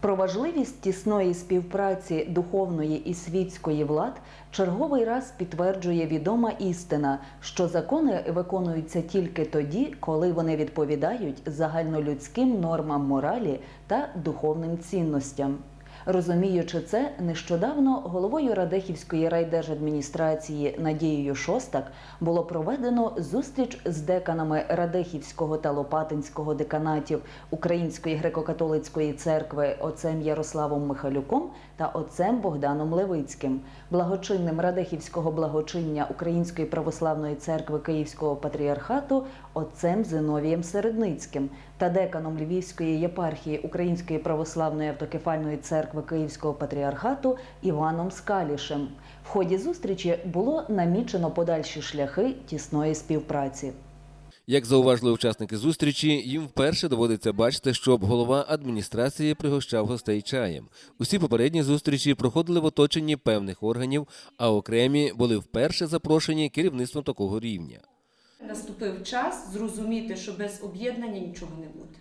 Про важливість тісної співпраці духовної і світської влад черговий раз підтверджує відома істина, що закони виконуються тільки тоді, коли вони відповідають загальнолюдським нормам моралі та духовним цінностям. Розуміючи це, нещодавно головою Радехівської райдержадміністрації Надією Шостак було проведено зустріч з деканами Радехівського та Лопатинського деканатів Української греко-католицької церкви отцем Ярославом Михайлюком та отцем Богданом Левицьким, благочинним Радехівського благочиння Української православної церкви Київського патріархату отцем Зиновієм Середницьким та деканом Львівської єпархії Української православної автокефальної церкви Київського патріархату Іваном Скалішем. В ході зустрічі було намічено подальші шляхи тісної співпраці. Як зауважили учасники зустрічі, їм вперше доводиться бачити, щоб голова адміністрації пригощав гостей чаєм. Усі попередні зустрічі проходили в оточенні певних органів, а окремі були вперше запрошені керівництвом такого рівня. Наступив час зрозуміти, що без об'єднання нічого не буде.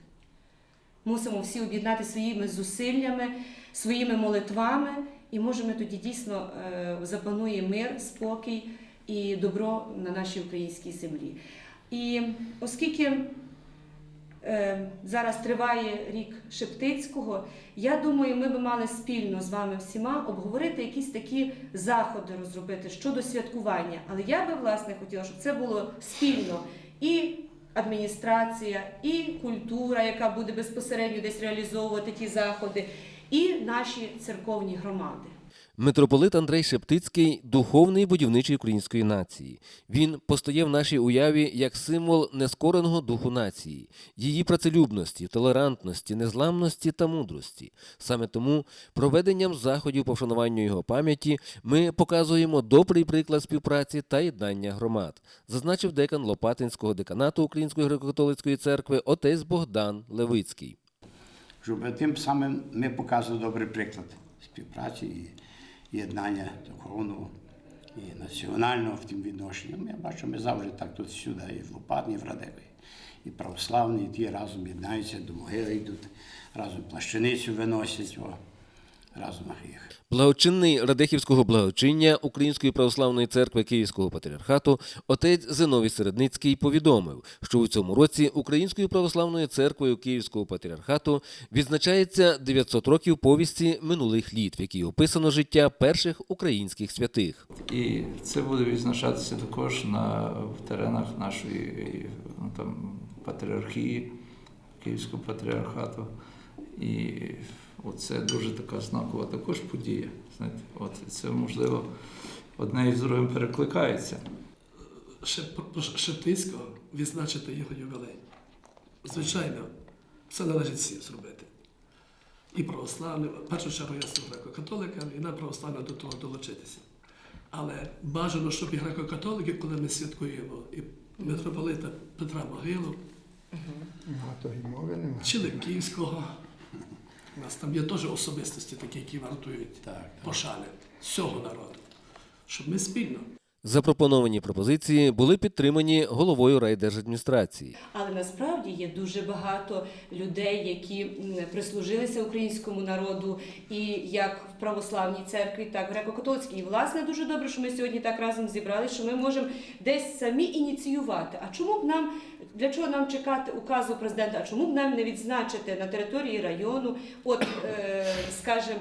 Мусимо всі об'єднати своїми зусиллями, своїми молитвами, і може ми тоді дійсно е, запанує мир, спокій і добро на нашій українській землі. І оскільки зараз триває рік Шептицького, я думаю, ми би мали спільно з вами всіма обговорити якісь такі заходи розробити щодо святкування. Але я би власне хотіла, щоб це було спільно і адміністрація, і культура, яка буде безпосередньо десь реалізовувати ті заходи, і наші церковні громади. Митрополит Андрей Шептицький духовний будівничий української нації. Він постає в нашій уяві як символ нескореного духу нації, її працелюбності, толерантності, незламності та мудрості. Саме тому проведенням заходів по вшануванню його пам'яті ми показуємо добрий приклад співпраці та єднання громад, зазначив декан Лопатинського деканату Української греко-католицької церкви отець Богдан Левицький. щоб тим самим ми показували добрий приклад співпраці єднання духовного і національного в тим відношенням. Я бачу, ми завжди так тут сюди, і в Лопатні, і в Радеві. І православні, і ті разом єднаються, до могили йдуть, разом плащаницю виносять, разом їх. Благочинний Радехівського благочиння Української православної церкви Київського патріархату отець Зиновій Середницький повідомив, що у цьому році Українською православною церквою Київського патріархату відзначається 900 років повісті минулих літ, в якій описано життя перших українських святих. І це буде відзначатися також на в теренах нашої ну, там, патріархії, Київського патріархату. І оце дуже така знакова також подія. Знаєте, от це можливо одне із другим перекликається. Шеп- Шептицького відзначити його ювілей. Звичайно, це належить всім зробити. І православним, в першу чергу я сам греко-католикам, і нам православним до того долучитися. Але бажано, щоб і греко-католики, коли ми святкуємо і митрополита Петра Могилу, Багато і мови немає. чи Липківського, у нас там є теж особистості такі, які вартують Так, так. пошани всього народу, щоб ми спільно Запропоновані пропозиції були підтримані головою райдержадміністрації. Але насправді є дуже багато людей, які прислужилися українському народу, і як в православній церкві, так в греко-католицькій. І власне дуже добре, що ми сьогодні так разом зібралися, що ми можемо десь самі ініціювати. А чому б нам для чого нам чекати указу президента? А чому б нам не відзначити на території району, от е, скажімо,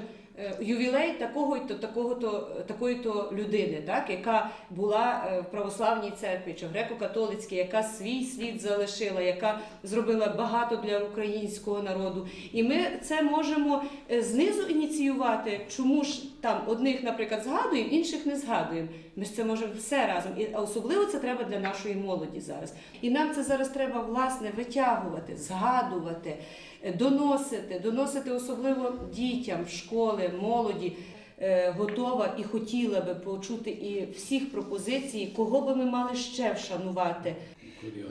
ювілей такого то такого то такої то людини, так яка була е, в православній церкві чи греко-католицькій, яка свій слід залишила, яка зробила багато для українського народу. І ми це можемо е, знизу ініціювати. Чому ж там одних, наприклад, згадуємо, інших не згадуємо. Ми ж це можемо все разом. І особливо це треба для нашої молоді зараз. І нам це зараз треба власне витягувати, згадувати, е, доносити, доносити особливо дітям, школи, молоді. Е, Готова і хотіла би почути і всіх пропозицій, кого би ми мали ще вшанувати.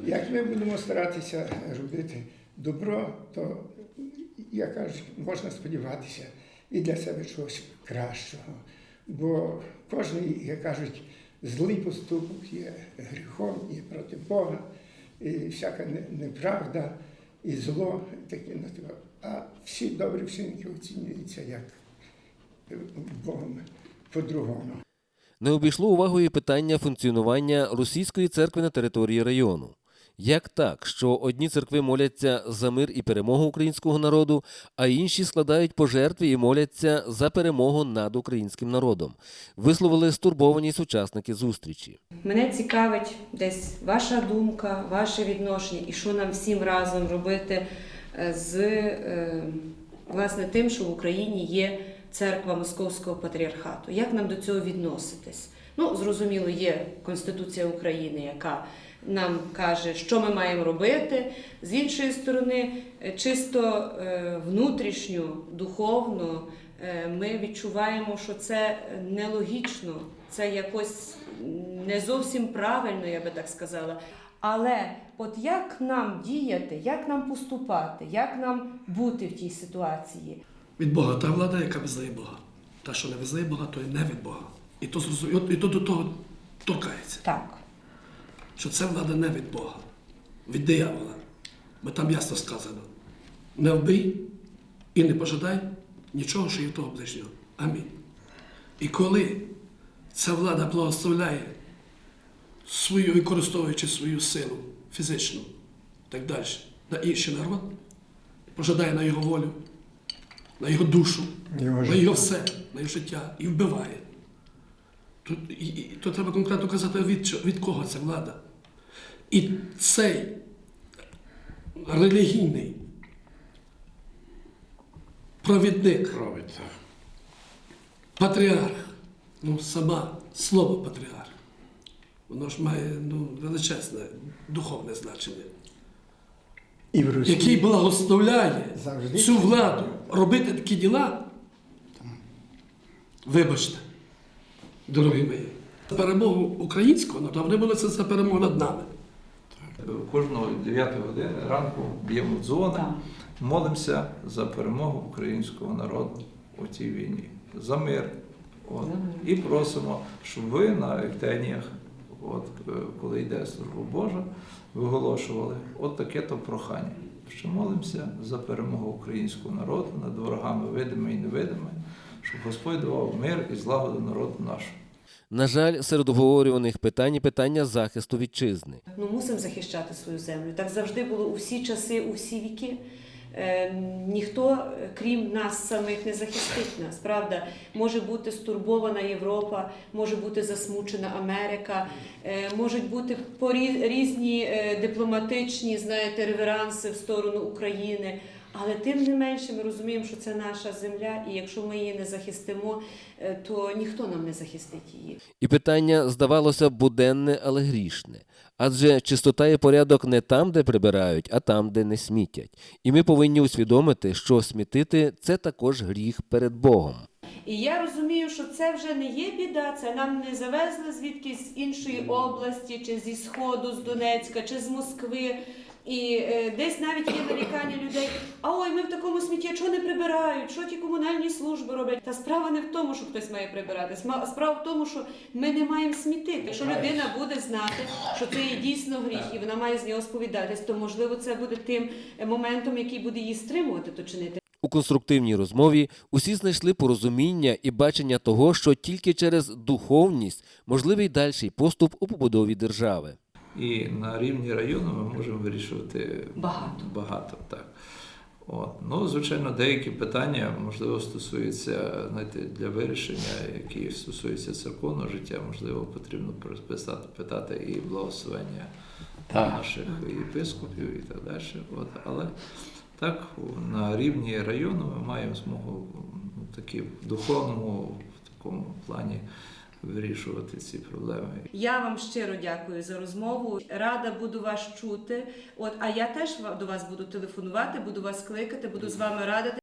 Як ми будемо старатися робити добро, то я кажу, можна сподіватися і для себе чогось кращого. Бо кожен, як кажуть, злий поступок є гріхом, є проти Бога, і всяка неправда і зло таке на а всі добрі вчинки оцінюються як Богом по-другому. Не обійшло увагою питання функціонування російської церкви на території району. Як так, що одні церкви моляться за мир і перемогу українського народу, а інші складають пожертви і моляться за перемогу над українським народом? Висловили стурбованість учасники зустрічі. Мене цікавить десь ваша думка, ваше відношення і що нам всім разом робити е, з е, власне тим, що в Україні є церква Московського патріархату. Як нам до цього відноситись? Ну, зрозуміло, є Конституція України, яка нам каже, що ми маємо робити. З іншої сторони, е, чисто е, внутрішньо, духовно, е, ми відчуваємо, що це нелогічно, це якось не зовсім правильно, я би так сказала. Але от як нам діяти, як нам поступати, як нам бути в тій ситуації? Від Бога та влада, яка визнає Бога. Та, що не визнає Бога, то і не від Бога. І то, зрозу- і то до того торкається. Так. що це влада не від Бога, від диявола. Бо там ясно сказано: не вбий і не пожадай нічого, що є в того ближнього. Амінь. І коли ця влада благословляє свою, використовуючи свою силу фізичну, так далі, на інший народ, пожадає на його волю, на його душу, Його на його все, на його життя і вбиває. Тут, і, і, то треба конкретно казати, від, від кого ця влада. І цей релігійний провідник, так. патріарх, ну сама слово патріарх, воно ж має ну, величезне духовне значення, І в Росії який благословляє Завжди цю владу робити такі діла. Вибачте, дорогі мої, за перемогу українського народу, вони молиться за перемогу над нами. Кожного 9 години ранку б'ємо дзвони, молимося за перемогу українського народу у цій війні, за мир. От. І просимо, щоб ви на ектеніях, от, е, коли йде служба Божа, виголошували от таке то прохання, що молимося за перемогу українського народу над ворогами видимими і невидимими, щоб Господь давав мир і злагоду народу нашого. На жаль, серед обговорюваних питань і питання захисту вітчизни. Ну, мусимо захищати свою землю. Так завжди було у всі часи, у всі віки. Е, ніхто, крім нас самих, не захистить нас. Правда, може бути стурбована Європа, може бути засмучена Америка, е, можуть бути порі- різні е, дипломатичні, знаєте, реверанси в сторону України. Але тим не менше ми розуміємо, що це наша земля, і якщо ми її не захистимо, е, то ніхто нам не захистить її. І питання здавалося буденне, але грішне. Адже чистота і порядок не там, де прибирають, а там, де не смітять. І ми повинні усвідомити, що смітити це також гріх перед Богом. І я розумію, що це вже не є біда, це нам не завезли звідкись з іншої області, чи зі Сходу, з Донецька, чи з Москви. І е, десь навіть є нарікання людей, а ой, ми в такому смітті, чого не прибирають, що ті комунальні служби роблять. Та справа не в тому, що хтось має прибирати. Сма- Справа в тому, що ми не маємо смітити. Якщо людина буде знати, що це є дійсно гріх, і вона має з нього сповідатись, то можливо це буде тим е, моментом, який буде її стримувати то чинити. У конструктивній розмові усі знайшли порозуміння і бачення того, що тільки через духовність можливий дальший поступ у побудові держави. І на рівні району ми можемо вирішувати Багато. багато так. От. Ну, звичайно, деякі питання, можливо, стосуються знаєте, для вирішення, які стосуються церковного життя, можливо, потрібно писати, питати і благословення Так. наших єпископів і так далі. От. Але так, на рівні району ми маємо змогу ну, такі в духовному в такому плані вирішувати ці проблеми. Я вам щиро дякую за розмову. Рада буду вас чути. От, а я теж до вас буду телефонувати, буду вас кликати, буду з вами радити.